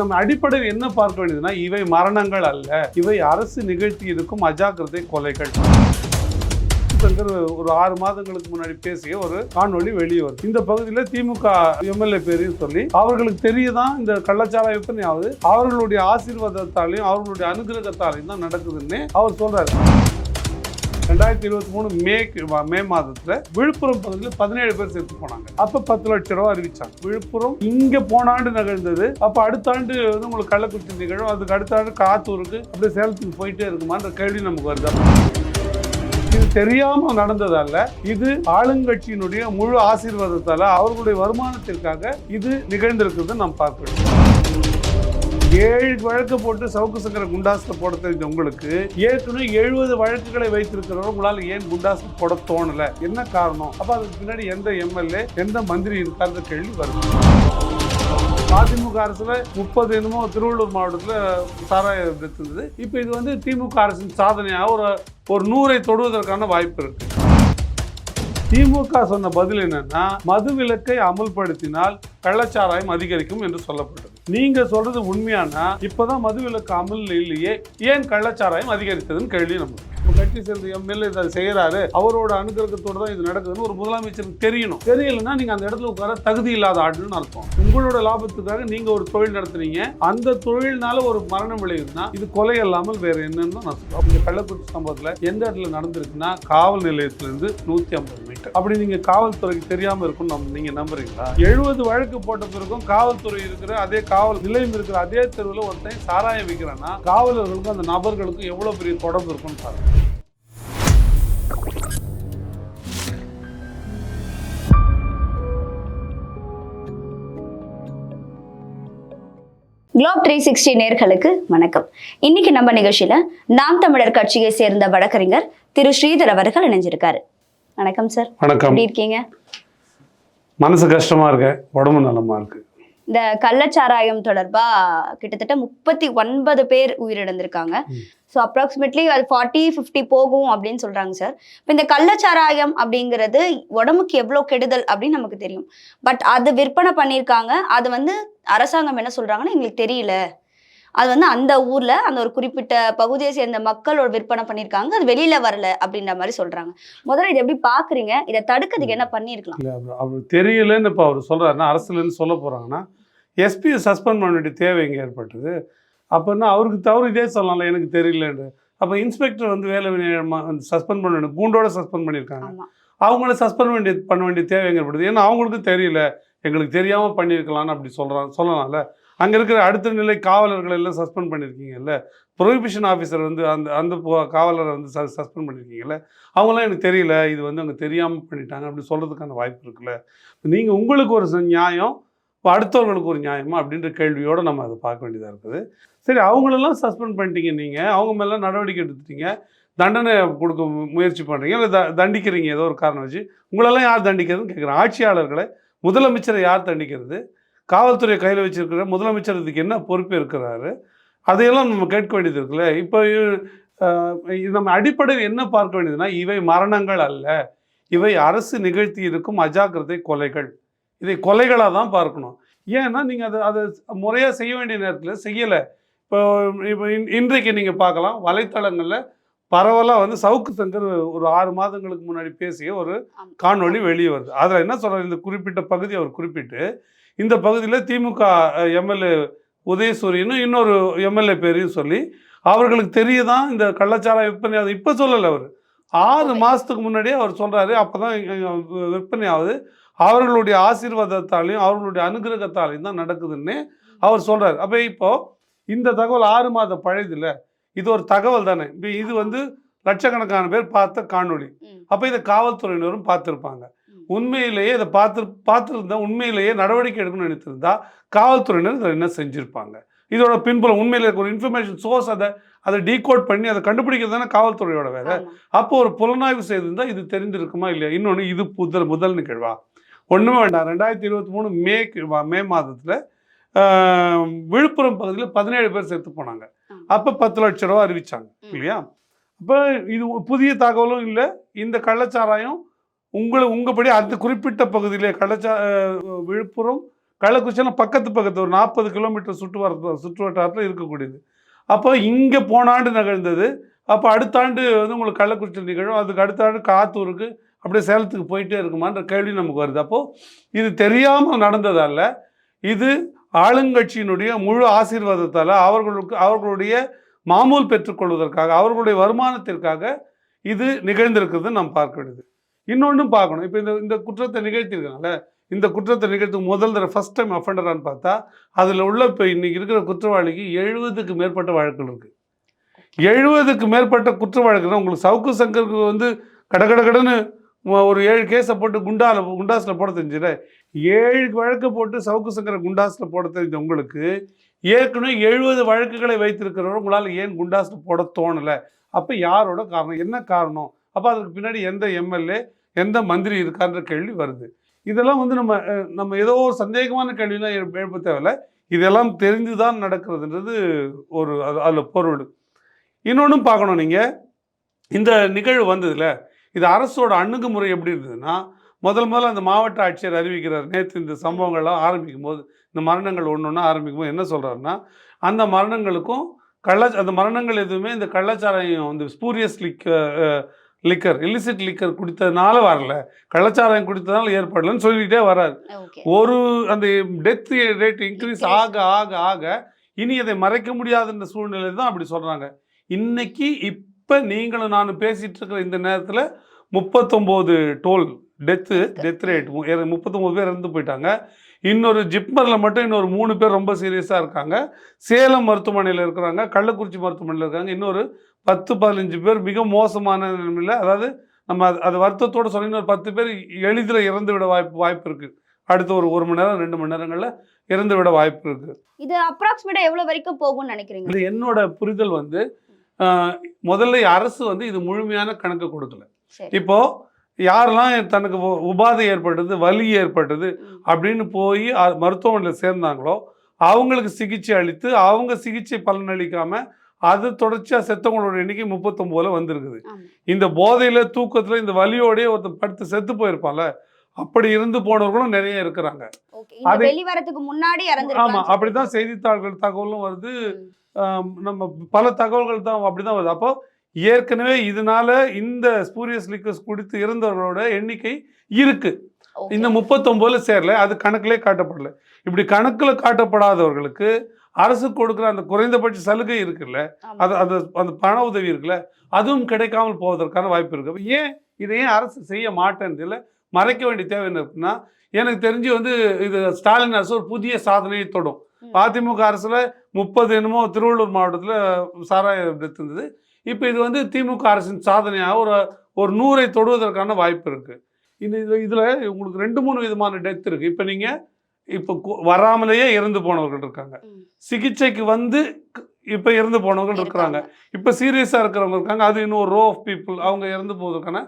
நம்ம அடிப்படையில் என்ன பார்க்க வேண்டியதுன்னா இவை மரணங்கள் அல்ல. இவை அரசு நிகழ்த்தி இருக்கும் அஜாக்கிரதை கொலைகள். ஒரு ஆறு மாதங்களுக்கு முன்னாடி பேசிய ஒரு காணொளி வெளியே இந்த பகுதியில் திமுக எம்எல்ஏ பேரையும் சொல்லி அவர்களுக்கு தெரியதான் இந்த கள்ளச்சாராய விற்பனையாவது அவர்களுடைய ஆசீர்வாதத்தாலையும் அவர்களுடைய அனுகிரகத்தாலையும் தான் நடக்குதுன்னு அவர் சொல்றாரு. ரெண்டாயிரத்தி இருபத்தி மூணு மே மே மாதத்துல விழுப்புரம் பகுதியில் பதினேழு பேர் சேர்த்து போனாங்க. அப்ப பத்து லட்சம் ரூபா அறிவிச்சாங்க. விழுப்புரம் இங்க போன ஆண்டு நிகழ்ந்தது அப்ப அடுத்த ஆண்டு வந்து உங்களுக்கு கள்ளக்குறிச்சி நிகழும். அதுக்கு அடுத்த ஆண்டு காத்தூருக்கு அப்படியே சேலத்துக்கு போயிட்டே இருக்குமான்ற கேள்வி நமக்கு வருது. இது தெரியாம நடந்ததல்ல இது ஆளுங்கட்சியினுடைய முழு ஆசீர்வாதத்தால அவர்களுடைய வருமானத்திற்காக இது நிகழ்ந்திருக்கிறது நாம் பார்க்க ஏழு வழக்கு போட்டு சவுக்கு சங்கர குண்டாஸ்ல போட தெரிஞ்ச உங்களுக்கு. ஏற்கனவே எழுபது வழக்குகளை வைத்திருக்கிறவங்க உங்களால் ஏன் குண்டாசு போட தோணல? என்ன காரணம்? அப்ப அதுக்கு பின்னாடி எந்த எம்எல்ஏ எந்த மந்திரி இருக்காருன்ற கேள்வி வருது. அதிமுக அரசுல முப்பது என்னமோ திருவள்ளூர் மாவட்டத்துல சாராயம் இருந்தது இப்போ இது வந்து திமுக அரசின் சாதனையாக ஒரு ஒரு நூறை தொடுவதற்கான வாய்ப்பு இருக்கு. திமுக சொன்ன பதில் என்னன்னா மது விலக்கை அமல்படுத்தினால் கள்ளச்சாராயம் அதிகரிக்கும் என்று சொல்லப்பட்டது. நீங்க சொல்றது உண்மையானா இப்பதான் மதுவிலக்கு அமல் இல்லையே ஏன் கள்ளச்சாராயம் அதிகரித்ததுன்னு கேள்வி நம்ம கட்சி சேர்ந்த எம்எல்ஏ இதை செய்யறாரு அவரோட அனுகிரகத்தோடு தான் இது நடக்குதுன்னு ஒரு முதலமைச்சருக்கு தெரியணும். தெரியலன்னா நீங்க அந்த இடத்துல உட்கார தகுதி இல்லாத ஆடுன்னு அர்த்தம். உங்களோட லாபத்துக்காக நீங்க ஒரு தொழில் நடத்துறீங்க அந்த தொழில்னால ஒரு மரணம் விளையுதுன்னா இது கொலை அல்லாமல் வேற என்னன்னு நான் சொல்லுவேன் கள்ளக்குறிச்சி சம்பவத்துல எந்த இடத்துல நடந்திருக்குன்னா காவல் நிலையத்திலிருந்து நூத்தி ஐம்பது மீட்டர் அப்படி நீங்க காவல்துறைக்கு தெரியாம இருக்கும் நம்ம நீங்க நம்புறீங்களா? எழுபது வழக்கு போட்ட பிறகும் காவல்துறை இருக்கிற அதே காவல் நிலையம் இருக்கிற அதே தெருவில் ஒருத்தன் சாராயம் விற்கிறான்னா காவலர்களுக்கும் அந்த நபர்களுக்கும் எவ்வளவு பெரிய தொடர்பு இருக்கும்னு பாருங்க. குளோப் த்ரீ சிக்ஸ்டி நேர்களுக்கு வணக்கம். இன்னைக்கு நம்ம நிகழ்ச்சியில நாம் தமிழர் கட்சியை சேர்ந்த வழக்கறிஞர் திரு ஸ்ரீதர் அவர்கள் இணைஞ்சிருக்காரு. வணக்கம் சார் வணக்கம். எப்படி இருக்கீங்க? மனசு கஷ்டமா இருக்கு உடம்பு நலமா இருக்கு. இந்த கள்ளச்சாராயம் தொடர்பா கிட்டத்தட்ட முப்பத்தி ஒன்பது பேர் உயிரிழந்திருக்காங்க. ஸோ அப்ராக்சிமேட்லி அது ஃபார்ட்டி ஃபிஃப்டி போகும் அப்படின்னு சொல்றாங்க சார் இப்போ இந்த கள்ளச்சாராயம் அப்படிங்கிறது உடம்புக்கு எவ்வளோ கெடுதல் அப்படின்னு நமக்கு தெரியும். பட் அது விற்பனை பண்ணியிருக்காங்க. அது வந்து அரசாங்கம் என்ன சொல்றாங்கன்னா எங்களுக்கு தெரியல. அது வந்து அந்த ஊர்ல அந்த ஒரு குறிப்பிட்ட பகுதியை சேர்ந்த மக்களோட விற்பனை பண்ணியிருக்காங்க. அது வெளியில வரல அப்படின்ற மாதிரி சொல்றாங்க. முதல்ல இதை எப்படி பாக்குறீங்க? இதை தடுக்கிறதுக்கு என்ன பண்ணியிருக்கலாம்? அவர் தெரியலன்னு இப்போ அவர் சொல்கிறாருன்னா அரசுலேருந்து சொல்ல போகிறாங்கன்னா எஸ்பியை சஸ்பெண்ட் பண்ண வேண்டிய தேவை எங்கே ஏற்பட்டது. அப்போன்னா அவருக்கு தவறு இதே சொல்லலாம்ல எனக்கு தெரியலன்னு அப்போ இன்ஸ்பெக்டர் வந்து வேலை சஸ்பெண்ட் பண்ண வேண்டிய கூண்டோட சஸ்பெண்ட் பண்ணியிருக்காங்க. அவங்கள சஸ்பெண்ட் வேண்டிய பண்ண வேண்டிய தேவை ஏற்படுது? ஏன்னா அவங்களுக்கும் தெரியல. எங்களுக்கு தெரியாமல் பண்ணியிருக்கலாம்னு அப்படி சொல்கிறான் சொல்லலாம்ல. அங்கே இருக்கிற அடுத்த நிலை காவலர்களை எல்லாம் சஸ்பெண்ட் பண்ணியிருக்கீங்கல்ல. ப்ரொஹிபிஷன் ஆஃபீஸர் வந்து அந்த அந்த காவலரை வந்து சஸ்பெண்ட் பண்ணியிருக்கீங்கல்ல. அவங்களாம் எனக்கு தெரியல இது வந்து அங்கே தெரியாமல் பண்ணிட்டாங்க அப்படி சொல்கிறதுக்கான வாய்ப்பு இருக்குல்ல. நீங்கள் உங்களுக்கு ஒரு நியாயம் இப்போ அடுத்தவர்களுக்கு ஒரு நியாயமா அப்படின்ற கேள்வியோடு நம்ம அதை பார்க்க வேண்டியதாக இருக்குது. சரி அவங்களெல்லாம் சஸ்பெண்ட் பண்ணிட்டீங்க நீங்கள் அவங்க மேலே நடவடிக்கை எடுத்துட்டீங்க தண்டனை கொடுக்க முயற்சி பண்ணுறீங்க இல்லை த தண்டிக்கிறீங்க ஏதோ ஒரு காரணம் வச்சு உங்களெல்லாம் யார் தண்டிக்கிறதுன்னு கேட்குறேன் ஆட்சியாளர்களை முதலமைச்சரை யார் தண்டிக்கிறது? காவல்துறை கையில் வச்சிருக்கிற முதலமைச்சர் இதுக்கு என்ன பொறுப்பு இருக்கிறாரு? அதையெல்லாம் நம்ம கேட்க வேண்டியது இருக்குல்ல? இப்போ இது நம்ம அடிப்படையில் என்ன பார்க்க வேண்டியதுன்னா இவை மரணங்கள் அல்ல. இவை அரசு நிகழ்த்தி இருக்கும் அஜாக்கிரதை கொலைகள். இதை கொலைகளாக தான் பார்க்கணும். ஏன்னா நீங்கள் அதை அதை முறையாக செய்ய வேண்டிய நேரத்தில் செய்யலை. இப்போ இப்போ இன்- இன்றைக்கு நீங்கள் பார்க்கலாம் வலைத்தளங்களில் பரவலாக வந்து சவுக்கு சங்கர் ஒரு ஆறு மாதங்களுக்கு முன்னாடி பேசிய ஒரு. காணொளி வெளியே வருது. அதில் என்ன சொல்கிறார் இந்த குறிப்பிட்ட பகுதி அவர் குறிப்பிட்டு இந்த பகுதியில் திமுக எம்எல்ஏ உதயசூரியனும் இன்னொரு எம்எல்ஏ பேரையும் சொல்லி அவர்களுக்கு தெரியுதான் இந்த கள்ளச்சாராய விற்பனை அது இப்போ சொல்லலை அவர். ஆறு மாதத்துக்கு முன்னாடியே அவர் சொல்கிறாரு அப்போ தான் விற்பனை ஆகுது. அவர்களுடைய ஆசீர்வாதத்தாலையும் அவர்களுடைய அனுகிரகத்தாலையும் தான் நடக்குதுன்னு அவர் சொல்கிறார் அப்போ இப்போ இந்த தகவல் ஆறு மாத பழையதில்ல. இது ஒரு தகவல் தானே? இப்போ இது வந்து லட்சக்கணக்கான பேர் பார்த்த காணொளி. அப்போ இதை காவல்துறையினரும் பார்த்துருப்பாங்க. உண்மையிலேயே இதை பார்த்து பார்த்துருந்தா உண்மையிலேயே நடவடிக்கை எடுக்கணும்னு நினைத்திருந்தா காவல்துறையினர் இதை என்ன செஞ்சுருப்பாங்க? இதோட பின்புலம் உண்மையிலே ஒரு இன்ஃபர்மேஷன் சோர்ஸ் அதை அதை டீகோட் பண்ணி அதை கண்டுபிடிக்கிறது தானே காவல்துறையோட வேலை. ஆமா. அப்போ ஒரு புலனாய்வு செய்திருந்தா இது தெரிஞ்சிருக்குமா இல்லையா? இன்னொன்று இது முதல் முதல் நிகழ்வா? ஒன்றுமே வேண்டாம். ரெண்டாயிரத்தி இருபத்தி மூணு மே மே மாதத்தில் விழுப்புரம் பகுதியில் பதினேழு பேர் செத்து போனாங்க. அப்போ பத்து லட்ச ரூபா அறிவிச்சாங்க. இல்லையா? அப்போ இது புதிய தகவலும் இல்லை. இந்த கள்ளச்சாராயம் உங்களை உங்கபடி அந்த குறிப்பிட்ட பகுதியிலே கள்ளச்சா விழுப்புரம் கள்ளக்குறிச்சியெல்லாம் பக்கத்து பக்கத்து ஒரு நாற்பது கிலோமீட்டர் சுற்றுவர சுற்று வட்டாரத்தில் இருக்கக்கூடியது. அப்போ இங்கே போன ஆண்டு நிகழ்ந்தது. அப்போ அடுத்த ஆண்டு வந்து உங்களுக்கு கள்ளக்குறிச்சி நிகழும். அதுக்கு அடுத்த ஆண்டு காத்தூருக்கு அப்படியே சேலத்துக்கு போயிட்டே இருக்குமான்ற கேள்வி நமக்கு வருது. அப்போது இது தெரியாமல் நடந்ததல்ல. இது ஆளுங்கட்சியினுடைய முழு ஆசீர்வாதத்தால் அவர்களுக்கு அவர்களுடைய மாமூல் பெற்றுக்கொள்வதற்காக அவர்களுடைய வருமானத்திற்காக இது நிகழ்ந்திருக்கிறது நாம் பார்க்க வேண்டியது. இன்னொன்றும் பார்க்கணும். இப்போ இந்த இந்த குற்றத்தை நிகழ்த்தியிருக்காங்கல்ல இந்த குற்றத்தை நிகழ்த்து முதல் தடவை ஃபஸ்ட் டைம் அஃபண்டரான்னு பார்த்தா அதில் உள்ள இப்போ இன்றைக்கி இருக்கிற குற்றவாளிக்கு எழுபதுக்கு மேற்பட்ட வழக்குகள் இருக்குது எழுபதுக்கு மேற்பட்ட குற்ற உங்களுக்கு சவுக்கு சங்கருக்கு வந்து கட கட கடன்னு ஒரு ஏழு கேஸை போட்டு குண்டாவில் குண்டாஸில் போட தெரிஞ்சுல ஏழு வழக்கு போட்டு சவுக்கு சங்கர குண்டாஸில் போட தெரிஞ்ச உங்களுக்கு. ஏற்கனவே எழுபது வழக்குகளை வைத்திருக்கிறவங்க உங்களால் ஏன் குண்டாஸில் போட தோணலை? அப்போ யாரோட காரணம்? என்ன காரணம்? அப்போ அதுக்கு பின்னாடி எந்த எம்எல்ஏ எந்த மந்திரி இருக்கான்ற கேள்வி வருது. இதெல்லாம் வந்து நம்ம நம்ம ஏதோ ஒரு சந்தேகமான கேள்விலாம் எழுப்ப தேவையில்லை. தேவையில்ல இதெல்லாம் தெரிஞ்சு தான் நடக்கிறதுன்றது ஒரு அது அதில் பொருள். இன்னொன்றும் பார்க்கணும் நீங்கள் இந்த நிகழ்வு வந்ததில்ல இது அரசோட அணுகுமுறை எப்படி இருந்ததுன்னா முதல் முதல்ல அந்த மாவட்ட ஆட்சியர் அறிவிக்கிறார். நேற்று இந்த சம்பவங்கள்லாம் ஆரம்பிக்கும் போது இந்த மரணங்கள் ஒன்று ஒன்றா ஆரம்பிக்கும் போது என்ன சொல்கிறாருன்னா அந்த மரணங்களுக்கும் கள்ள அந்த மரணங்கள் எதுவுமே இந்த கள்ளச்சாராயம் இந்த ஸ்பூரியஸ் லிக் லிக்கர் illicit லிக்கர் குடித்ததுனால வரல. கள்ளச்சாராயம் குடித்ததுனால ஏற்படலன்னு சொல்லிக்கிட்டே ஓகே. ஒரு அந்த டெத் ரேட் இன்க்ரீஸ் ஆக ஆக ஆக இனி அதை மறைக்க முடியாதுன்ற சூழ்நிலை தான் அப்படி சொல்கிறாங்க இன்னைக்கு இப்போ நீங்களும் நானும் பேசிகிட்டு இருக்கிற இந்த நேரத்தில் முப்பத்தொம்போது டோல் டெத்து டெத் ரேட் முப்பத்தொம்போது பேர் இறந்து போயிட்டாங்க. இன்னொரு ஜிப்மரில் மட்டும் இன்னொரு மூணு பேர் ரொம்ப சீரியஸாக இருக்காங்க. சேலம் மருத்துவமனையில் இருக்கிறாங்க. கள்ளக்குறிச்சி மருத்துவமனையில் இருக்காங்க. இன்னொரு பத்து பதினஞ்சு பேர் மிக மோசமான நிலைமையில் அதாவது நம்ம அது வருத்தத்தோடு சொல்லி இன்னொரு பத்து பேர் எளிதில் இறந்து விட வாய்ப்பு வாய்ப்பு இருக்குது அடுத்த ஒரு ஒரு மணி நேரம் ரெண்டு மணி நேரங்களில் இறந்து விட வாய்ப்பு இருக்குது இது அப்ராக்சிமேட்டா எவ்வளவு வரைக்கும் போகும்னு நினைக்கிறீங்க? இது என்னோட புரிதல் வந்து முதல்ல அரசு வந்து இது முழுமையான கணக்கு கொடுக்கல. சரி. இப்போ யாரெல்லாம் தனக்கு உபாதை ஏற்பட்டது வலி ஏற்பட்டது. அப்படின்னு போய் மருத்துவமனையில் சேர்ந்தாங்களோ அவங்களுக்கு சிகிச்சை அளித்து அவங்க சிகிச்சை பலனளிக்காம அது தொடர்ச்சியாக செத்தவங்களோட எண்ணிக்கை முப்பத்தொம்போதுல வந்திருக்குது. இந்த போதையில தூக்கத்துல இந்த வலியோடயே ஒருத்தன் படுத்து செத்து போயிருப்பான்ல அப்படி இருந்து போனவர்களும் நிறைய இருக்கிறாங்க. வெளிவரத்துக்கு முன்னாடி ஆமா அப்படிதான் செய்தித்தாள்கள் தகவலும் வருது. நம்ம பல தகவல்கள் தான் அப்படிதான் வருது. அப்போ ஏற்கனவே இதனால இந்த ஸ்பூரியஸ் லிக்கர்ஸ் குடித்து இறந்தவர்களோட எண்ணிக்கை இருக்கு. இந்த முப்பத்தொம்போதுல சேரல அது கணக்கிலே காட்டப்படல. இப்படி கணக்குல காட்டப்படாதவர்களுக்கு அரசு கொடுக்குற அந்த குறைந்தபட்ச சலுகை இருக்குல்ல அது அது அந்த பண உதவி இருக்குல்ல அதுவும் கிடைக்காமல் போவதற்கான வாய்ப்பு இருக்கு. ஏன் இதை ஏன் அரசு செய்ய மாட்டேன்னு இல்லை மறைக்க வேண்டிய தேவை என்ன இருக்குன்னா எனக்கு தெரிஞ்சு வந்து இது ஸ்டாலின் அரசு ஒரு புதிய சாதனையை தொடும். அதிமுக அரசுல முப்பது என்னமோ திருவள்ளூர் மாவட்டத்தில் சாராய இருந்தது இப்போ இது வந்து திமுக அரசின் சாதனையாக ஒரு ஒரு நூறை தொடுவதற்கான வாய்ப்பு இருக்கு. இந்த இது இதில் உங்களுக்கு ரெண்டு மூணு விதமான டெத் இருக்கு. இப்போ நீங்கள் இப்போ வராமலேயே இறந்து போனவர்கள் இருக்காங்க. சிகிச்சைக்கு வந்து இப்போ இறந்து போனவர்கள் இருக்கிறாங்க. இப்போ சீரியஸாக இருக்கிறவங்க இருக்காங்க. அது இன்னும் ரோ ஆஃப் பீப்புள் அவங்க இறந்து போவதற்கான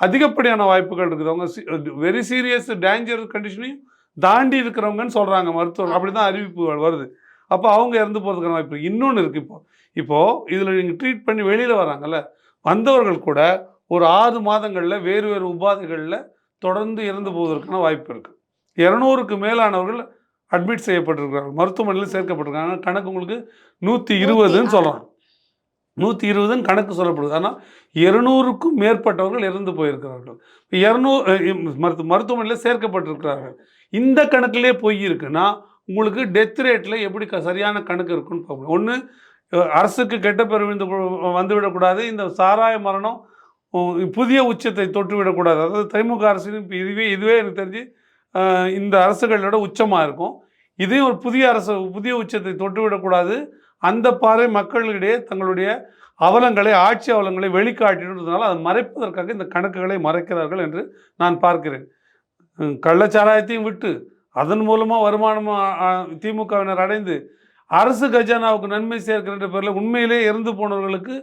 அதிகப்படியான வாய்ப்புகள் இருக்குது. அவங்க வெரி சீரியஸ் டேஞ்சர் கண்டிஷனையும் தாண்டி இருக்கிறவங்கன்னு சொல்கிறாங்க மருத்துவர். அப்படி தான் அறிவிப்புகள் வருது. அப்போ அவங்க இறந்து போகிறதுக்கான வாய்ப்பு. இன்னொன்று இருக்குது இப்போ. இப்போது இதில் நீங்கள் ட்ரீட் பண்ணி வெளியில் வராங்கல்ல வந்தவர்கள் கூட ஒரு ஆறு மாதங்களில் வேறு வேறு உபாதைகளில் தொடர்ந்து இறந்து போவதற்கான வாய்ப்பு இருக்குது இரநூறுக்கு மேலானவர்கள் அட்மிட் செய்யப்பட்டிருக்கிறார்கள். மருத்துவமனையில் சேர்க்கப்பட்டிருக்காங்க. கணக்கு உங்களுக்கு நூற்றி இருபதுன்னு சொல்கிறாங்க நூற்றி இருபதுன்னு கணக்கு சொல்லப்படுது. ஆனால் இருநூறுக்கும் மேற்பட்டவர்கள் இறந்து போயிருக்கிறார்கள். இரநூறு மருத்துவ மருத்துவமனையில் சேர்க்கப்பட்டிருக்கிறார்கள். இந்த கணக்கிலே பொய் இருக்குன்னா உங்களுக்கு டெத் ரேட்டில் எப்படி சரியான கணக்கு இருக்குன்னு பார்க்கணும். ஒன்று அரசுக்கு கெட்ட பேர் விழுந்து வந்துவிடக்கூடாது. இந்த சாராய மரணம் புதிய உச்சத்தை தொட்டுவிடக்கூடாது. அதாவது திமுக அரசின் இதுவே இதுவே எனக்கு தெரிஞ்சு இந்த அரசுகளோட உச்சமாக இருக்கும். இதையும் ஒரு புதிய அரசு புதிய உச்சத்தை தொட்டுவிடக்கூடாது. அந்த பாறை மக்களிடையே தங்களுடைய அவலங்களை ஆட்சி அவலங்களை வெளிக்காட்டினதுனால அதை மறைப்பதற்காக இந்த கணக்குகளை மறைக்கிறார்கள் என்று நான் பார்க்கிறேன். கள்ளச்சாராயத்தையும் விட்டு அதன் மூலமாக வருமானம் திமுகவினர் அடைந்து அரசு கஜானாவுக்கு நன்மை சேர்க்கிற பேரில் உண்மையிலே இறந்து போனவர்களுக்கு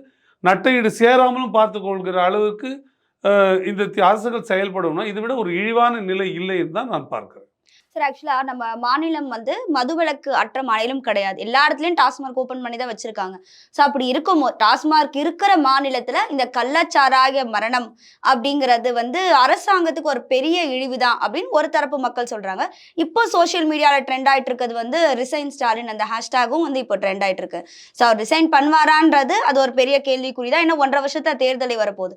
நட்டையீடு சேராமலும் பார்த்து கொள்கிற அளவுக்கு இந்த தி- அரசுகள் செயல்படணும்னா இதை விட ஒரு இழிவான நிலை இல்லைன்னு தான் நான் பார்க்கிறேன். சார் ஆக்சுவலா நம்ம மாநிலம் வந்து மதுவிலக்கு அற்ற மாநிலம் கிடையாது. எல்லா இடத்துலயும் டாஸ்மார்க் ஓப்பன் பண்ணி தான் வச்சிருக்காங்க. ஸோ அப்படி இருக்கும் டாஸ்மார்க் இருக்கிற மாநிலத்தில் இந்த கள்ளச்சாராய மரணம் அப்படிங்கிறது வந்து அரசாங்கத்துக்கு ஒரு பெரிய இழிவு தான் அப்படின்னு ஒரு தரப்பு மக்கள் சொல்றாங்க. இப்போ சோஷியல் மீடியாவில் ட்ரெண்ட் ஆகிட்டு இருக்கிறது வந்து ரிசைன் ஸ்டாலின் அந்த ஹேஷ்டாகும் வந்து இப்போ ட்ரெண்ட் ஆயிட்டு இருக்கு. ஸோ அவர் ரிசைன் பண்ணுவாரான்றது அது ஒரு பெரிய கேள்விக்குறி தான். இன்னும் ஒன்றரை வருஷத்துல தேர்தலை வரப்போகுது.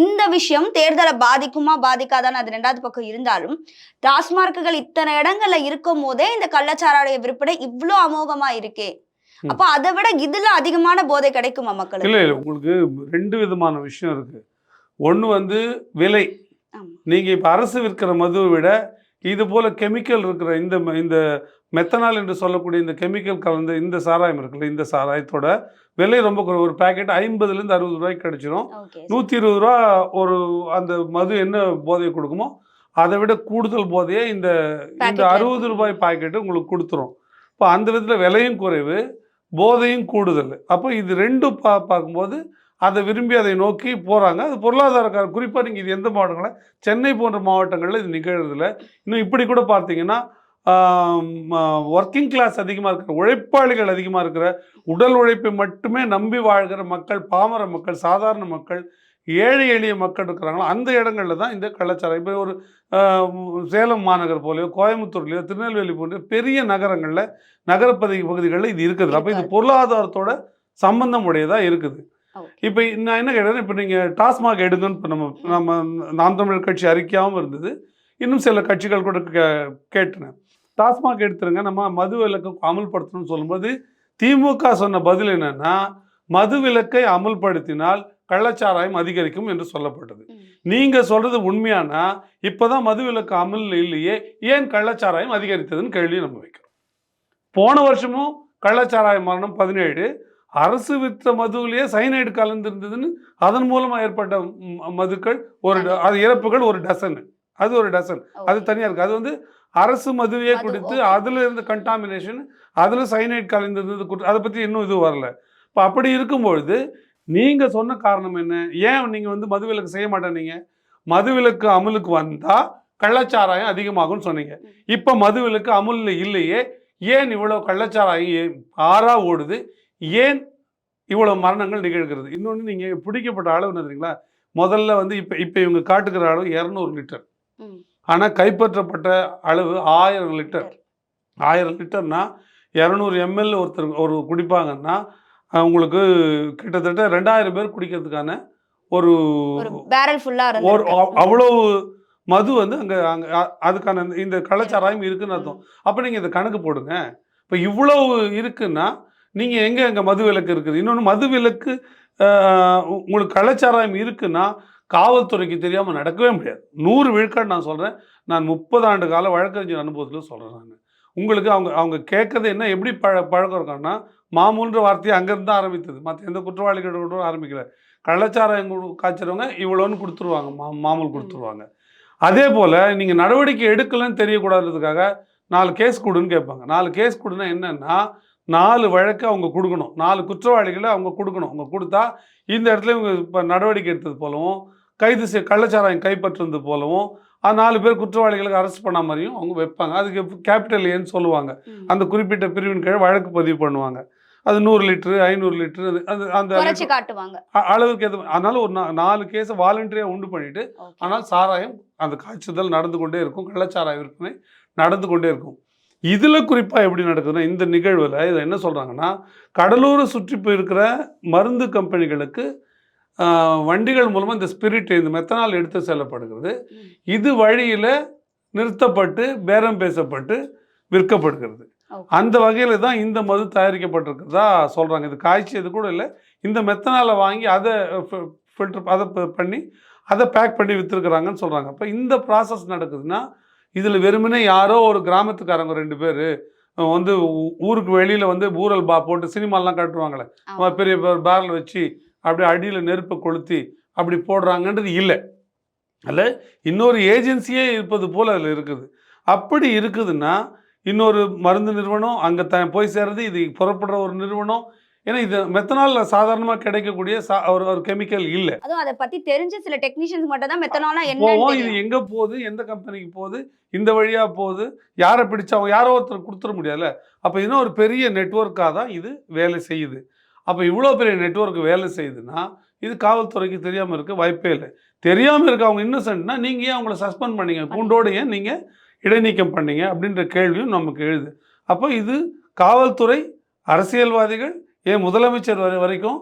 இந்த விஷயம் தேர்தலை பாதிக்குமா பாதிக்காதான்னு அது ரெண்டாவது பக்கம் இருந்தாலும் டாஸ்மார்க்குகள் இத்தனை இடங்கள்ல இருக்கும் போதே இந்த கள்ளச்சாராய விற்பனை இவ்ளோ அமோகமா இருக்கே. அப்ப அதை விட இதுல அதிகமான போதை கிடைக்குமா மக்களுக்கு? இல்லை இல்லை உங்களுக்கு ரெண்டு விதமான விஷயம் இருக்கு. ஒன்று வந்து விலை. ஆமா. நீங்கள் இப்போ அரசு விற்கிற மதுவை விட இது போல கெமிக்கல் இருக்கிற இந்த இந்த மெத்தனால் என்று சொல்லக்கூடிய இந்த கெமிக்கல் கலந்த இந்த சாராயம் இருக்குல்ல இந்த சாராயத்தோட விலை ரொம்ப குறை ஒரு பேக்கெட் ஐம்பதுலேருந்து அறுபது ரூபாய்க்கு கிடைச்சிரும். நூற்றி இருபது ரூபா ஒரு அந்த மது என்ன போதையை கொடுக்குமோ அதை விட கூடுதல் போதையை இந்த இந்த அறுபது. ரூபாய் பாக்கெட்டு உங்களுக்கு கொடுத்துரும். இப்போ அந்த விதத்தில் விலையும் குறைவு போதையும் கூடுதல். அப்போ இது ரெண்டும் பா பார்க்கும்போது அதை விரும்பி அதை நோக்கி போகிறாங்க அது பொருளாதார குறிப்பாக நீங்கள் இது எந்த மாவட்டங்களில்? சென்னை போன்ற மாவட்டங்களில் இது நிகழ்றதில்ல. இன்னும் இப்படி கூட பார்த்தீங்கன்னா ஒர்க்கிங் கிளாஸ் அதிகமாக இருக்கிற உழைப்பாளிகள் அதிகமாக இருக்கிற உடல் உழைப்பை மட்டுமே நம்பி வாழ்கிற மக்கள் பாமர மக்கள் சாதாரண மக்கள் ஏழை எளிய மக்கள் இருக்கிறாங்களோ அந்த இடங்கள்ல தான் இந்த கள்ளச்சாராயம். இப்போ ஒரு சேலம் மாநகர் போலயோ கோயம்புத்தூர்லையோ திருநெல்வேலி போன்ற பெரிய நகரங்களில் நகரப்பகுதி பகுதிகளில் இது இருக்குது. அப்போ இது. பொருளாதாரத்தோட சம்பந்தம் உடையதாக இருக்குது. இப்போ நான் என்ன கேட்டேன் இப்போ நீங்கள் டாஸ்மாக் எடுங்கன்னு இப்போ நம்ம நம்ம நாம் தமிழர் கட்சி அறிக்கையாகவும் இருந்தது. இன்னும் சில கட்சிகள் கூட கே கேட்டேன். டாஸ்மாக் எடுத்துருங்க நம்ம மது விலக்கு அமல்படுத்தணும்னு சொல்லும்போது திமுக சொன்ன பதில் என்னன்னா மது விலக்கை அமல்படுத்தினால் கள்ளச்சாராயம் அதிகரிக்கும் என்று சொல்லப்பட்டது. நீங்க சொல்றது உண்மையானா? இப்பதான் மது விலக்கு அமல் இல்லையே. ஏன் கள்ளச்சாராயம் அதிகரித்ததுன்னு கேள்வி நம்ம வைக்கிறோம். போன வருஷமும் கள்ளச்சாராய மரணம் பதினேழு. அரசு விற்ற மதுவிலேயே சைனைடு கலந்திருந்ததுன்னு அதன் மூலமா ஏற்பட்ட மதுக்கள் ஒரு அது இறப்புகள் ஒரு டசன் அது ஒரு டசன் அது. தனியா இருக்கு. அது வந்து அரசு மதுவையே மது, குடித்து. அதுல இருந்த கண்டாமினேஷன் அதுல சைனைட் கலந்திருந்தது அதை பத்தி இன்னும் இது வரல. இப்போ அப்படி இருக்கும்பொழுது நீங்க சொன்ன காரணம் என்ன? ஏன் நீங்க வந்து மதுவிலக்கு செய்ய மாட்டேனீங்க மதுவிலக்கு அமலுக்கு வந்தா கள்ளச்சாராயம் அதிகமாகும்னு சொன்னீங்க. இப்ப மதுவிலக்கு அமுல்ல இல்லையே ஏன் இவ்வளவு கள்ளச்சாராயம் ஆறா ஓடுது? ஏன் இவ்வளவு மரணங்கள் நிகழ்கிறது? இன்னொன்று நீங்க பிடிக்கப்பட்ட அளவு தெரியுங்களா? முதல்ல வந்து இப்ப இப்ப இவங்க காட்டுகிற அளவு இரநூறு லிட்டர். ம். ஆனா கைப்பற்றப்பட்ட அளவு ஆயிரம் லிட்டர். ஆயிரம் லிட்டர்னா இரநூறு எம்எல் ஒருத்தர் ஒரு குடிப்பாங்கன்னா அவங்களுக்கு கிட்டத்தட்ட ரெண்டாயிரம் பேர் குடிக்கிறதுக்கான ஒரு பேரல் ஃபுல்லா ஒரு அவ்வளவு மது வந்து அங்க அங்க அதுக்கான இந்த- கள்ளச்சாராயம் இருக்குன்னு அர்த்தம். அப்ப நீங்க இந்த கணக்கு போடுங்க. இப்ப இவ்வளவு இருக்குன்னா நீங்க எங்க அங்க மது விலக்கு இருக்குது? இன்னொன்று மது விலக்கு உங்களுக்கு கள்ளச்சாராயம் இருக்குன்னா காவல்துறைக்கு தெரியாம நடக்கவே முடியாது. நூறு விழுக்காடு நான் சொல்றேன். நான் முப்பது ஆண்டு கால வழக்கறிஞர் அனுபவத்தில் சொல்றேன் நான். உங்களுக்கு அவங்க அவங்க கேட்கறது என்ன எப்படி பழ பழக்கம் இருக்காங்கன்னா மாமூன்ற வார்த்தையை அங்கேருந்து தான் ஆரம்பித்தது. மற்ற எந்த குற்றவாளிகளோட ஆரம்பிக்கல. கள்ளச்சாரம் காய்ச்சறவங்க இவ்வளோன்னு கொடுத்துருவாங்க. மா மாமூல் கொடுத்துருவாங்க. அதே போல் நீங்கள் நடவடிக்கை எடுக்கலன்னு தெரியக்கூடாதுன்றதுக்காக நாலு கேஸ் கொடுன்னு கேட்பாங்க. நாலு கேஸ் கொடுன்னா என்னன்னா நாலு வழக்கு அவங்க கொடுக்கணும். நாலு குற்றவாளிகளை அவங்க கொடுக்கணும். அவங்க கொடுத்தா இந்த இடத்துல இவங்க இப்போ நடவடிக்கை எடுத்தது போலவும் கைது செய் கள்ளச்சாராயம் கைப்பற்றுறது போலவும் நாலு பேர் குற்றவாளிகளுக்கு அரெஸ்ட் பண்ண மாதிரியும் அவங்க வைப்பாங்க. அதுக்கு கேபிட்டல் ஏன்னு சொல்லுவாங்க. அந்த குறிப்பிட்ட பிரிவின் கீழ் வழக்கு பதிவு பண்ணுவாங்க. அது நூறு லிட்டரு ஐநூறு லிட்டரு அது- அது அந்த அளவுக்கு எது அதனால ஒரு நாலு கேஸை வாலண்டரியாக உண்டு பண்ணிட்டு. ஆனால் சாராயம் அந்த காய்ச்சுதல் நடந்து கொண்டே இருக்கும். கள்ளச்சாராய விற்பனை நடந்து கொண்டே இருக்கும். இதில் குறிப்பாக எப்படி நடக்குதுன்னா இந்த நிகழ்வில் இதை என்ன சொல்கிறாங்கன்னா கடலூரை சுற்றி போயிருக்கிற மருந்து கம்பெனிகளுக்கு வண்டிகள் மூலமாக இந்த ஸ்பிரிட் இந்த மெத்தனால் எடுத்து செல்லப்படுகிறது. இது வழியில் நிறுத்தப்பட்டு பேரம் பேசப்பட்டு விற்கப்படுகிறது. அந்த வகையில் தான் இந்த மது தயாரிக்கப்பட்டிருக்கிறதா சொல்கிறாங்க இது காய்ச்சியது கூட இல்லை இந்த மெத்தனாலை வாங்கி அதை ஃபில்டர் அதை பண்ணி அதை பேக் பண்ணி விற்றுருக்குறாங்கன்னு சொல்கிறாங்க அப்போ இந்த ப்ராசஸ் நடக்குதுன்னா இதில் வெறுமனே யாரோ ஒரு கிராமத்துக்காரங்க ரெண்டு பேர் வந்து ஊருக்கு வெளியில் வந்து ஊரல் பா போட்டு சினிமாலாம் காட்டுவாங்களே. பெரிய பேரல் வச்சு அப்படியே அடியில் நெருப்பை கொளுத்தி அப்படி போடுறாங்கன்றது இல்லை. அதில் இன்னொரு ஏஜென்சியே இருப்பது போல் அதில் இருக்குது. அப்படி இருக்குதுன்னா இன்னொரு மருந்து நிறுவனம் அங்கே த போய் சேர்றது இது புறப்படுற ஒரு நிறுவனம். ஏன்னா இது மெத்தனால் சாதாரணமாக கிடைக்கக்கூடிய சா- ஒரு ஒரு கெமிக்கல் இல்லை. அதுவும் அதை பத்தி தெரிஞ்ச சில டெக்னீஷியன்ஸ் மட்டும் தான் மெத்தனாலா போவோம் இது என்ன எங்கே போகுது எந்த கம்பெனிக்கு போகுது இந்த வழியாக போகுது யாரை பிடிச்சா அவங்க யாரோ ஒருத்தர் கொடுத்துட முடியாதுல்ல. அப்போ இன்னும் ஒரு பெரிய நெட்வொர்க்காக தான் இது வேலை செய்யுது. அப்போ இவ்வளோ பெரிய நெட்வொர்க் வேலை செய்யுதுன்னா இது காவல்துறைக்கு தெரியாமல் இருக்க வாய்ப்பே இல்லை. தெரியாமல் இருக்க அவங்க இன்னசென்ட்னா நீங்கள் ஏன் அவங்கள சஸ்பெண்ட் பண்ணீங்க? கூண்டோடு ஏன் நீங்கள் இடைநீக்கம் பண்ணீங்க? அப்படின்ற கேள்வியும் நமக்கு எழுது. அப்போ இது காவல்துறை அரசியல்வாதிகள் ஏன் முதலமைச்சர் வரை வரைக்கும்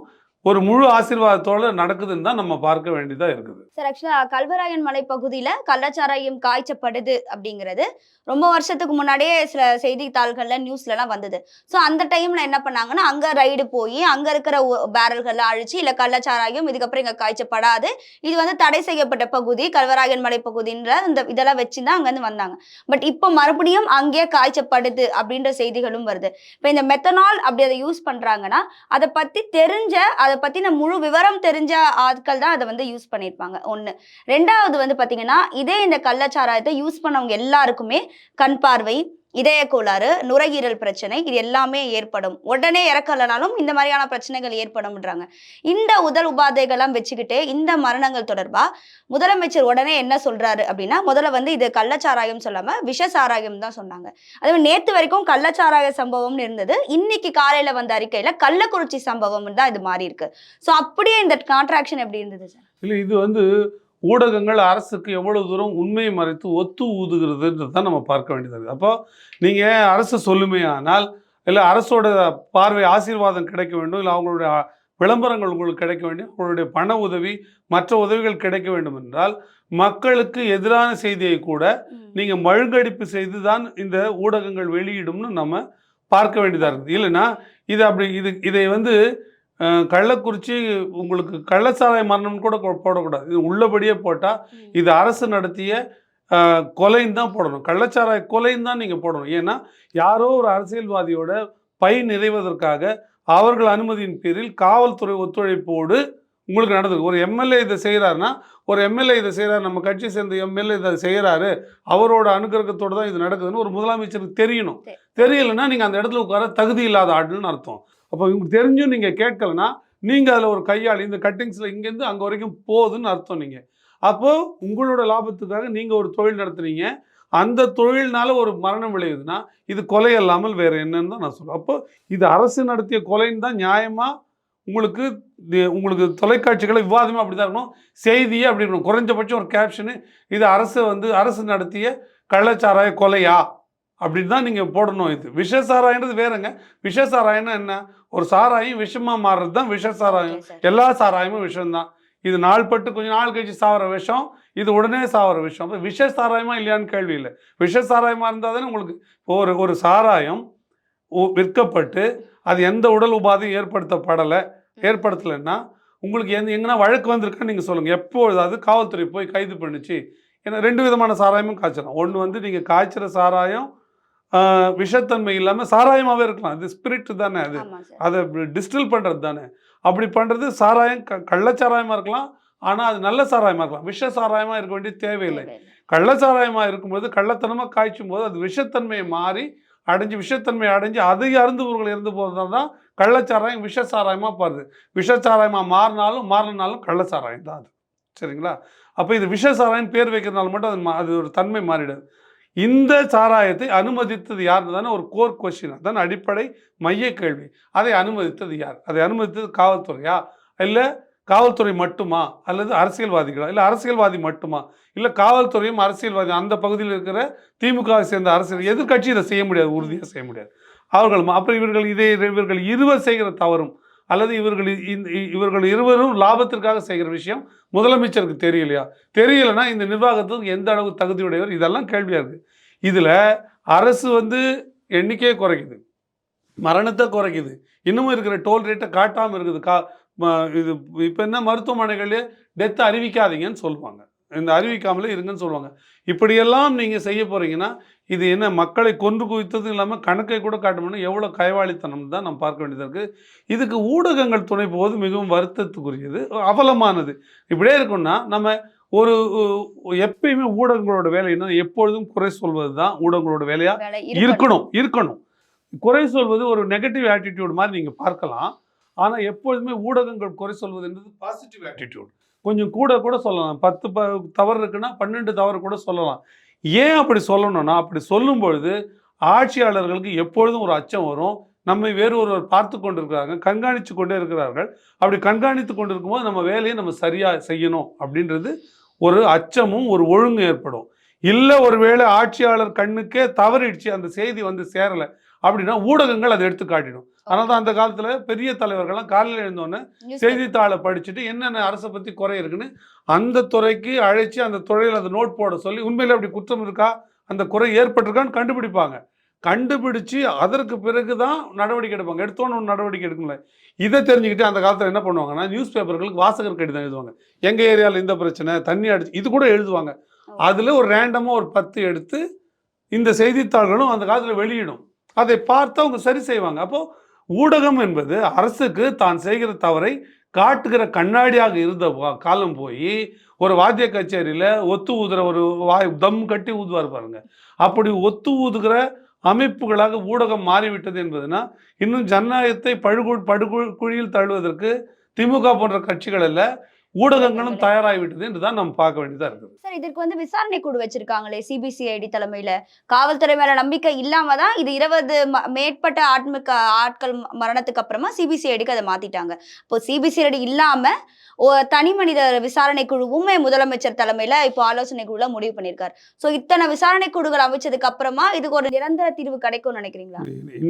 ஒரு முழு ஆசீர்வாதத்தோட நடக்குதுன்னு தான் நம்ம பார்க்க வேண்டியதாக இருக்குது. சார் ஆக்சுவலா கல்வராயன் மலை பகுதியில கள்ளச்சாராயம் காய்ச்சப்படுது அப்படிங்கிறது ரொம்ப வருஷத்துக்கு முன்னாடியே சில செய்தித்தாள்கள்ல நியூஸ்ல எல்லாம் வந்தது. ஸோ அந்த டைம்ல என்ன பண்ணாங்கன்னா அங்க ரைடு போய் அங்க இருக்கிற பேரல்களை அழிச்சு இல்ல கள்ளச்சாராயம் இதுக்கப்புறம் இங்க காய்ச்சப்படாது. இது வந்து தடை செய்யப்பட்ட பகுதி கல்வராயன் மலை பகுதின்ற இந்த இதெல்லாம் வச்சு தான் அங்கேருந்து வந்தாங்க. பட் இப்போ மறுபடியும் அங்கேயே காய்ச்சப்படுது அப்படின்ற செய்திகளும் வருது. இப்போ இந்த மெத்தனால் அப்படி அதை யூஸ் பண்றாங்கன்னா அதை பத்தி தெரிஞ்ச அதை பற்றின முழு விவரம் தெரிஞ்ச ஆட்கள் தான் அதை வந்து யூஸ் பண்ணியிருப்பாங்க. ஒன்று ரெண்டாவது வந்து பாத்தீங்கன்னா இதே இந்த கள்ளச்சாராயத்தை யூஸ் பண்ணவங்க எல்லாருக்குமே கண் பார்வை இதய கோளாறு நுரையீரல் பிரச்சனை இது எல்லாமே ஏற்படும். உடனே இறக்கலனாலும் இந்த மாதிரியான பிரச்சனைகள் ஏற்படும்ன்றாங்க. இந்த உடல் உபாதைகள்லாம் வச்சுக்கிட்டு இந்த மரணங்கள் தொடர்பா முதலமைச்சர் உடனே என்ன சொல்றாரு அப்படின்னா முதல்ல வந்து இது கள்ளச்சாராயம் சொல்லாம விஷ சாராயம் தான் சொன்னாங்க. அதே நேற்று நேத்து வரைக்கும் கள்ளச்சாராய சம்பவம்னு இருந்தது. இன்னைக்கு காலையில வந்த அறிக்கையில கள்ளக்குறிச்சி சம்பவம் தான் இது மாறி இருக்கு ஸோ அப்படியே இந்த கான்ட்ராக்ஷன் எப்படி இருந்தது சார்? இல்லை இது வந்து ஊடகங்கள் அரசுக்கு எவ்வளவு தூரம் உண்மையை மறைத்து ஒத்து ஊதுகிறதுன்றது தான் நம்ம பார்க்க வேண்டியது இருக்குது அப்போ நீங்கள் அரசு சொல்லுமையானால் இல்லை அரசோட பார்வை ஆசீர்வாதம் கிடைக்க வேண்டும் இல்லை அவங்களுடைய விளம்பரங்கள் உங்களுக்கு கிடைக்க வேண்டும் அவங்களுடைய பண உதவி மற்ற உதவிகள் கிடைக்க வேண்டும் என்றால் மக்களுக்கு எதிரான செய்தியை கூட நீங்கள் மழுங்கடிப்பு செய்து தான் இந்த ஊடகங்கள் வெளியிடும்னு நம்ம பார்க்க வேண்டியதாக இருக்குது. இல்லைன்னா இது அப்படி இது இதை வந்து கள்ளக்குறிச்சி உங்களுக்கு கள்ளச்சாராய மரணம் கூட போடக்கூடாது. இது உள்ளபடியே போட்டால் இது அரசு நடத்திய கொலைன்னு தான் போடணும். கள்ளச்சாராய கொலைன்னு தான் நீங்கள் போடணும். ஏன்னா யாரோ ஒரு அரசியல்வாதியோட பை நிறைவதற்காக அவர்கள் அனுமதியின் பேரில் காவல்துறை ஒத்துழைப்போடு உங்களுக்கு நடந்தது ஒரு எம்எல்ஏ இதை செய்கிறாருன்னா ஒரு எம்எல்ஏ இதை செய்கிறாரு நம்ம கட்சி சேர்ந்த எம்எல்ஏ இதை செய்கிறாரு அவரோட அனுகிரகத்தோடு தான் இது நடக்குதுன்னு ஒரு முதலமைச்சருக்கு தெரியணும். தெரியலைன்னா நீங்கள் அந்த இடத்துல உட்கார தகுதி இல்லாத ஆளுன்னு அர்த்தம். அப்போ உங்களுக்கு தெரிஞ்சும் நீங்கள் கேட்கலன்னா நீங்கள் அதில் ஒரு கையாளி இந்த கட்டிங்ஸில் இங்கேருந்து அங்கே வரைக்கும் போகுதுன்னு அர்த்தம் நீங்கள் அப்போது உங்களோட லாபத்துக்காக நீங்கள் ஒரு தொழில் நடத்துனீங்க. அந்த தொழில்னால ஒரு மரணம் விளையுதுன்னா இது கொலை அல்லாமல் வேறு என்னன்னு தான் நான் சொல்கிறேன் அப்போ இது அரசு நடத்திய கொலைன்னு தான் நியாயமாக உங்களுக்கு உங்களுக்கு தொலைக்காட்சிகளை விவாதமாக அப்படி தான் இருக்கணும். செய்தியே அப்படி இருக்கணும். குறைஞ்சபட்சம் ஒரு கேப்ஷனு இது அரசு வந்து அரசு நடத்திய கள்ளச்சாராய கொலையா? அப்படின்னு தான் நீங்கள் போடணும். இது விஷ சாராயன்றது வேறங்க. விஷ சாராயம்னா என்ன? ஒரு சாராயம் விஷமாக மாறுறது தான் விஷ சாராயம். எல்லா சாராயமும் விஷம்தான். இது நாள்பட்டு கொஞ்ச நாள் கழிச்சு சாவர விஷம் இது உடனே சாவர விஷம். அப்ப விஷ சாராயமா இல்லையான்னு கேள்வி இல்லை. விஷ சாராயமா இருந்தால் தானே உங்களுக்கு ஒரு ஒரு சாராயம் விற்கப்பட்டு அது எந்த உடல் உபாதையும் ஏற்படுத்தப்படலை. ஏற்படுத்தலைன்னா உங்களுக்கு எந்த எங்கன்னா வழக்கு வந்திருக்கான்னு நீங்கள் சொல்லுங்கள் எப்பொழுதாவது காவல்துறை போய் கைது பண்ணுச்சு. ஏன்னா ரெண்டு விதமான சாராயமும் காய்ச்சலாம் ஒன்று வந்து நீங்கள் காய்ச்சுற சாராயம் விஷத்தன்மை இல்லாமல் சாராயமாகவே இருக்கலாம். இது ஸ்பிரிட் தானே அது. அதை டிஸ்டில் பண்ணுறது தானே. அப்படி பண்ணுறது சாராயம் க கள்ளச்சாராயமாக இருக்கலாம். ஆனால் அது நல்ல சாராயமாக இருக்கலாம். விஷ சாராயமாக இருக்க வேண்டிய தேவையில்லை. கள்ளச்சாராயமாக இருக்கும்போது கள்ளத்தனமாக காய்ச்சும் போது அது விஷத்தன்மையை மாறி அடைஞ்சு விஷத்தன்மை அடைஞ்சு அதை அருந்துபவர்கள் இருந்து போகிறதால தான் கள்ளச்சாராயம் விஷ சாராயமாக பாருது விஷ சாராயமாக மாறினாலும் மாறினாலும் கள்ளச்சாராயம் தான் அது. சரிங்களா? அப்போ இது விஷ சாராயம் பேர் வைக்கிறதுனால மட்டும் அது அது ஒரு தன்மை மாறிடாது. இந்த சாராயத்தை அனுமதித்தது யாருன்னு தானே ஒரு கோர் கொஸ்டின் அதான் அடிப்படை மைய கேள்வி. அதை அனுமதித்தது யார்? அதை அனுமதித்தது காவல்துறையா? இல்லை காவல்துறை மட்டுமா? அல்லது அரசியல்வாதிகளா? இல்லை அரசியல்வாதி மட்டுமா? இல்லை காவல்துறையும் அரசியல்வாதி அந்த பகுதியில் இருக்கிற திமுகவை சேர்ந்த அரசியல் எதிர்கட்சி இதை செய்ய முடியாது உறுதியாக செய்ய முடியாது. அவர்கள் அப்புறம் இவர்கள் இதை இவர்கள் இருவர் செய்கிற தவறும் அல்லது இவர்கள் இந்த- இவர்கள் இருவரும் லாபத்திற்காக செய்கிற விஷயம் முதலமைச்சருக்கு தெரியலையா? தெரியலைன்னா இந்த நிர்வாகத்துக்கு எந்த அளவு தகுதியுடையவர்? இதெல்லாம் கேள்வியாக இருக்குது இதில் அரசு வந்து எண்ணிக்கையை குறைக்குது. மரணத்தை குறைக்குது. இன்னமும் இருக்கிற டோல் ரேட்டை காட்டாமல் இருக்குது. கா ம- இது இப்போ என்ன மருத்துவமனைகளே டெத்தை அறிவிக்காதீங்கன்னு சொல்லுவாங்க. இந்த அறிவிக்காமலே இருங்கன்னு சொல்லுவாங்க. இப்படியெல்லாம் நீங்கள் செய்ய போகிறீங்கன்னா இது என்ன மக்களை கொன்று குவித்ததும் இல்லாமல் கணக்கை கூட காட்டணும்னா எவ்வளோ கைவாளித்தனம் தான் நம்ம பார்க்க வேண்டியதாக இருக்குது இதுக்கு ஊடகங்கள் துணை போவது மிகவும் வருத்தத்துக்குரியது அவலமானது. இப்படியே இருக்கும்னா நம்ம ஒரு எப்பயுமே ஊடகங்களோட வேலை என்ன எப்பொழுதும் குறை சொல்வது தான் ஊடகங்களோட வேலையாக வேலை இருக்கணும். இருக்கணும் குறை சொல்வது ஒரு நெகட்டிவ் ஆட்டிடியூட் மாதிரி நீங்கள் பார்க்கலாம். ஆனால் எப்பொழுதுமே ஊடகங்கள் குறை சொல்வது என்பது பாசிட்டிவ் ஆட்டிடியூட் கொஞ்சம் கூட கூட சொல்லலாம். பத்து ப தவறு இருக்குன்னா பன்னெண்டு தவறு கூட சொல்லலாம். ஏன் அப்படி சொல்லணும்னா அப்படி சொல்லும் பொழுது ஆட்சியாளர்களுக்கு எப்பொழுதும் ஒரு அச்சம் வரும். நம்மை வேறு ஒருவர் பார்த்து கொண்டிருக்கிறாங்க கண்காணித்து கொண்டே இருக்கிறார்கள். அப்படி கண்காணித்து கொண்டிருக்கும்போது நம்ம வேலையை நம்ம சரியாக செய்யணும் அப்படின்றது ஒரு அச்சமும் ஒரு ஒழுங்கு ஏற்படும். இல்லை ஒருவேளை ஆட்சியாளர் கண்ணுக்கே தவறிடுச்சு அந்த செய்தி வந்து சேரலை அப்படின்னா ஊடகங்கள் அதை எடுத்து காட்டிடும். அதனால தான் அந்த காலத்தில் பெரிய தலைவர்கள்லாம் காலையில் எழுந்தோன்னே. செய்தித்தாளை படிச்சுட்டு என்னென்ன அரசை பற்றி குறை இருக்குன்னு அந்த துறைக்கு அழைச்சி அந்த துறையில் அந்த நோட் போட சொல்லி உண்மையிலே அப்படி குற்றம் இருக்கா? அந்த குறை ஏற்பட்டிருக்கான்னு கண்டுபிடிப்பாங்க. கண்டுபிடிச்சு அதற்கு பிறகு தான் நடவடிக்கை எடுப்பாங்க. எடுத்தோன்னு ஒன்று நடவடிக்கை எடுக்கல இதை தெரிஞ்சுக்கிட்டு அந்த காலத்தில் என்ன பண்ணுவாங்கன்னா நியூஸ் பேப்பர்களுக்கு வாசகர் கடிதம் எழுதுவாங்க. எங்கள் ஏரியாவில் இந்த பிரச்சனை தண்ணி அடிச்சு இது கூட எழுதுவாங்க. அதில் ஒரு ரேண்டமாக ஒரு பத்து எடுத்து இந்த செய்தித்தாள்களும் அந்த காலத்தில் வெளியிடும். அதை பார்த்து அவங்க சரி செய்வாங்க. அப்போது ஊடகம் என்பது அரசுக்கு தான் செய்கிற தவறை காட்டுகிற கண்ணாடியாக இருந்த காலம் போய் ஒரு வாத்திய கச்சேரியில் ஒத்து ஊதுற ஒரு வாய் தம் கட்டி ஊதுவார் பாருங்க. அப்படி ஒத்து ஊதுகிற அமைப்புகளாக ஊடகம் மாறிவிட்டது என்பதுனா இன்னும் ஜனநாயகத்தை படுகு படுகு குழியில் தள்ளுவதற்கு திமுக போன்ற கட்சிகள் அல்ல ஊடகங்களும் தயாராகிவிட்டது என்று தான் நம்ம பார்க்க வேண்டியதாக இருக்குது. சார் இதற்கு வந்து விசாரணை குழு வச்சிருக்காங்களே சிபிசிஐடி தலைமையில. காவல்துறை மேல நம்பிக்கை இல்லாம தான் இது இருபது மேற்பட்ட ஆட்மிக்க ஆட்கள் மரணத்துக்கு அப்புறமா சிபிசிஐடிக்கு அதை மாத்திட்டாங்க. இப்போ சிபிசிஐடி இல்லாம தனி மனித விசாரணை குழுவுமே முதலமைச்சர் தலைமையில இப்போ ஆலோசனை குழுல முடிவு பண்ணியிருக்காரு. சோ இத்தனை விசாரணை குழுக்கள் அமைச்சதுக்கு அப்புறமா இதுக்கு ஒரு நிரந்தர தீர்வு கிடைக்கும்னு நினைக்கிறீங்களா?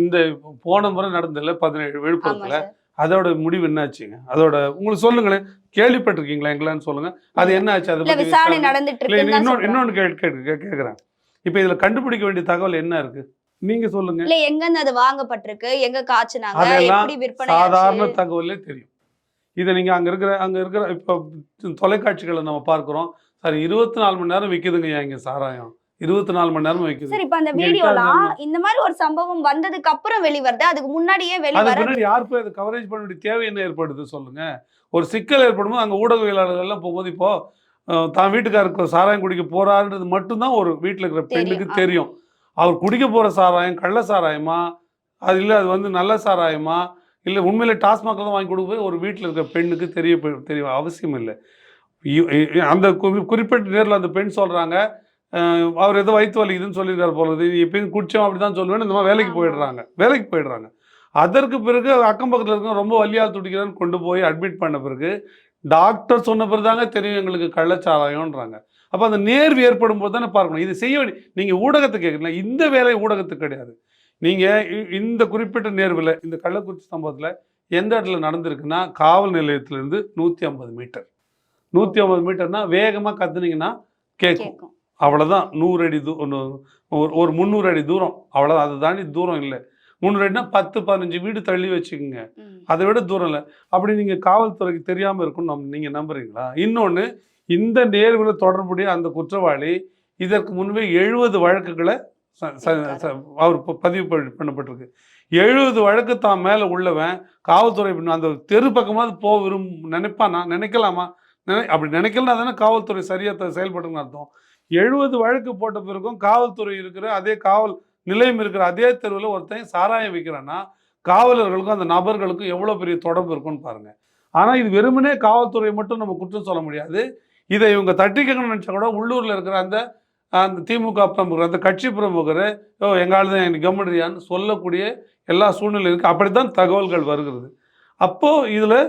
இந்த போன முறை நடந்ததில்ல பதினேழு விழுப்புரத்தில் அதோட முடிவு என்னாச்சுங்க? அதோட உங்களுக்கு சொல்லுங்களேன். கேள்விப்பட்டிருக்கீங்களா எங்களான்னு சொல்லுங்க. அது என்ன ஆச்சு அதை இன்னொன்று. இன்னொன்று கேட்குறேன் இப்போ இதில் கண்டுபிடிக்க வேண்டிய தகவல் என்ன இருக்கு? நீங்க சொல்லுங்க. இல்ல எங்க அது வாங்கப்பட்டிருக்கு? எங்க காய்ச்சினாங்க? எப்படி விற்பனை சாதாரண? தகவலே தெரியும். இதை நீங்க அங்க இருக்கிற அங்க இருக்கிற இப்போ தொலைக்காட்சிகளை நம்ம பார்க்குறோம். சார் இருபத்தி நாலு மணி நேரம் விற்குதுங்க இங்க சாராயம்? இருபத்தி நாலு மணி நேரம் விற்குது சார் இப்ப அந்த வீடியோலாம் இந்த மாதிரி ஒரு சம்பவம் வந்ததுக்கு அப்புறம் வெளிவருது. அதுக்கு முன்னாடியே வெளிவர யார் போய் அதை கவரேஜ் பண்ண வேண்டிய தேவை என்ன ஏற்படுது சொல்லுங்க. ஒரு சிக்கல் ஏற்படும்போது அங்கே ஊடகவியலாளர்கள்லாம் போகும்போது இப்போ தான் வீட்டுக்காருக்கு சாராயம் குடிக்க போறாருன்றது மட்டும்தான் ஒரு வீட்டில் இருக்கிற பெண்ணுக்கு தெரியும், அவர் குடிக்க போற சாராயம் கள்ள சாராயமா? அது இல்லை அது வந்து நல்ல சாராயமா? இல்லை உண்மையில டாஸ்மாக் தான் வாங்கி கொடுக்க ஒரு வீட்டில் இருக்கிற பெண்ணுக்கு தெரிய தெரிய அவசியம் இல்லை. அந்த குறி- குறிப்பிட்ட நேரில் அந்த பெண் சொல்றாங்க அவர் ஏதோ வயிற்று வலிக்குதுன்னு சொல்லியிருக்காரு போல இது எப்பயும் குடிச்சோம் அப்படி தான் சொல்லுவேன் இந்த மாதிரி வேலைக்கு. போயிடுறாங்க. வேலைக்கு போயிடுறாங்க. அதற்கு பிறகு அக்கம் பக்கத்தில் இருக்க ரொம்ப வலியால் துடிக்கிறான்னு கொண்டு போய் அட்மிட் பண்ண பிறகு டாக்டர் சொன்ன பிறகு தாங்க தெரியும் எங்களுக்கு கள்ளச்சாராயம்ன்றாங்க. அப்போ அந்த நேர்வு ஏற்படும் போது தானே பார்க்கணும். இது செய்ய வேண்டிய நீங்கள் ஊடகத்தை கேட்கல இந்த வேலை ஊடகத்துக்கு கிடையாது. நீங்கள் இந்த குறிப்பிட்ட நேர்வில் இந்த கள்ளக்குறிச்சி சம்பவத்தில் எந்த இடத்துல நடந்திருக்குன்னா காவல் நிலையத்திலேருந்து நூற்றி ஐம்பது மீட்டர். நூற்றி ஐம்பது மீட்டர்னா வேகமாக கத்துனீங்கன்னா கேட்கும். அவ்வளோதான் நூறு அடி தூ ஒன்று ஒரு முந்நூறு அடி தூரம். அவ்வளோதான் அதை தாண்டி தூரம் இல்லை. முந்நூறு அடினா பத்து பதினஞ்சு வீடு தள்ளி வச்சுக்கோங்க. அதை விட தூரம் இல்லை. அப்படி நீங்கள் காவல்துறைக்கு தெரியாமல் இருக்கும்னு நம் நீங்கள் நம்புறீங்களா? இன்னொன்று இந்த நேர்வில் தொடர்புடைய அந்த குற்றவாளி இதற்கு முன்பே எழுபது வழக்குகளை அவர் பதிவு பண்ண- பண்ணப்பட்டிருக்கு. எழுபது வழக்கு தான் மேலே உள்ளவன் காவல்துறை அந்த தெரு பக்கமாவது போக விரும் நினைப்பானா? நினைக்கலாமா? நினை அப்படி நினைக்கலனா தானே காவல்துறை சரியாக செயல்படுன்னு அர்த்தம். எழுபது வழக்கு போட்ட பிறகும் காவல்துறை இருக்கிற அதே காவல் நிலையம் இருக்கிற அதே தெருவில் ஒருத்தன் சாராயம் விற்கிறான்னா காவலர்களுக்கும் அந்த நபர்களுக்கும் எவ்வளோ பெரிய தொடர்பு இருக்கும்னு பாருங்கள் ஆனால் இது வெறுமனே காவல்துறை மட்டும் நம்ம குற்றம் சொல்ல முடியாது. இதை இவங்க தட்டிக்கணும்னு நினச்சா கூட உள்ளூரில் இருக்கிற அந்த அந்த திமுக பிரமுகர் அந்த கட்சி பிரமுகர் ஓ எங்கால் தான் எனக்கு கம்முடுறியான்னு சொல்லக்கூடிய எல்லா சூழ்நிலை இருக்குது அப்படி தான் தகவல்கள் வருகிறது. அப்போது இதில்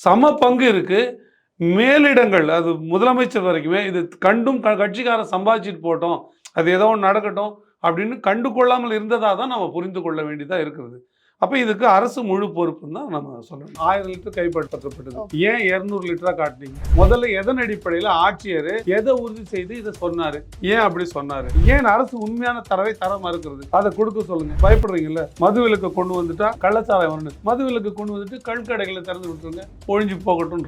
சம பங்கு இருக்குது மேலிடங்கள் அது முதலமைச்சர் வரைக்குமே இது கண்டும் கட்சிக்காரன் சம்பாதிச்சிட்டு போட்டோம் அது ஏதோ ஒன்று நடக்கட்டும் அப்படின்னு கண்டு கொள்ளாமல் இருந்ததாக தான் நம்ம புரிந்து கொள்ள வேண்டியதாக இருக்கிறது. அப்போ இதுக்கு அரசு முழு பொறுப்புன்னு தான் நம்ம சொல்லணும். ஆயிரம் லிட்டர் கைப்பற்றப்பட்டது. ஏன் இரநூறு லிட்டரா காட்டுனீங்க? முதல்ல எதன் அடிப்படையில் ஆட்சியர் எதை உறுதி செய்து இதை சொன்னாரு? ஏன் அப்படி சொன்னாரு? ஏன் அரசு உண்மையான தரவை தர மறுக்கிறது? அதை கொடுக்க சொல்லுங்க. பயப்படுறீங்கல்ல? மது விலக்கு கொண்டு வந்துட்டா கள்ளச்சாராயம் வரணும். மது விலக்கு கொண்டு வந்துட்டு கண்கடைகளை திறந்து விட்டுருங்க. ஒழிஞ்சு போகட்டும்